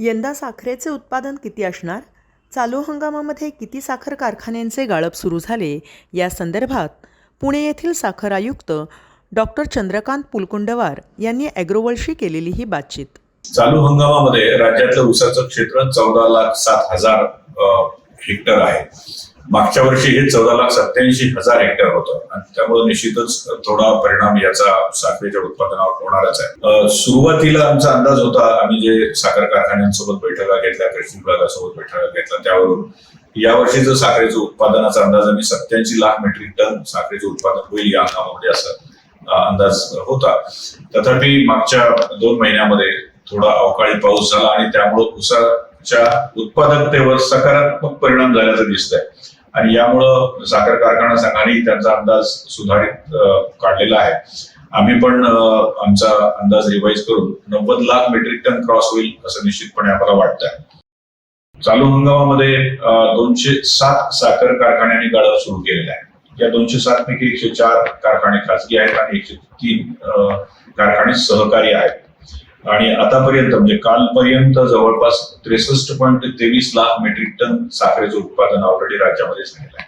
यंदा साखरेचे उत्पादन किती असणार? चालू हंगामामध्ये किती साखर कारखान्यांचे गाळप सुरू झाले? या संदर्भात पुणे येथील साखर आयुक्त डॉक्टर चंद्रकांत पुलकुंडवार यांनी ॲग्रोवलशी केलेली ही बातचीत. चालू हंगामामध्ये राज्यातलं ऊसाचं क्षेत्र चौदा लाख सात हजार हेक्टर आहे. मागच्या वर्षी हे चौदा लाख सत्याऐंशी हजार हेक्टर होतं. आणि त्यामुळे निश्चितच थोडा परिणाम याचा साखरेच्या उत्पादनावर होणारच आहे. सुरुवातीला आमचा अंदाज होता आम्ही जे साखर कारखान्यांसोबत बैठका घेतल्या कृषी विभागासोबत बैठका घेतल्या त्यावरून या वर्षीचं साखरेचं उत्पादनाचा अंदाज आम्ही सत्याऐंशी लाख मेट्रिक टन साखरेचं उत्पादन होईल या हंगामामध्ये असं अंदाज होता. तथापि मागच्या दोन महिन्यामध्ये थोडा अवकाळी पाऊस झाला आणि त्यामुळे उसाच्या उत्पादकतेवर सकारात्मक परिणाम झाल्याचं दिसतंय. आणि यामुळं साखर कारखाना संघाने त्यांचा अंदाज सुधारित काढलेला आहे. आम्ही पण आमचा अंदाज रिवाईज करून नव्वद लाख मेट्रिक टन क्रॉस होईल असं निश्चितपणे आम्हाला वाटतंय. चालू हंगामामध्ये दोनशे सात साखर कारखान्यांनी गाळप सुरू केलेला आहे. या दोनशे सात पैकी एकशे चार कारखाने खासगी आहेत आणि एकशे तीन कारखाने सहकारी आहेत. आणि आतापर्यंत म्हणजे कालपर्यंत जवळपास त्रेसष्ट पॉईंट तेवीस लाख मेट्रिक टन साखरेचं उत्पादन ऑलरेडी राज्यामध्ये झालेलं आहे.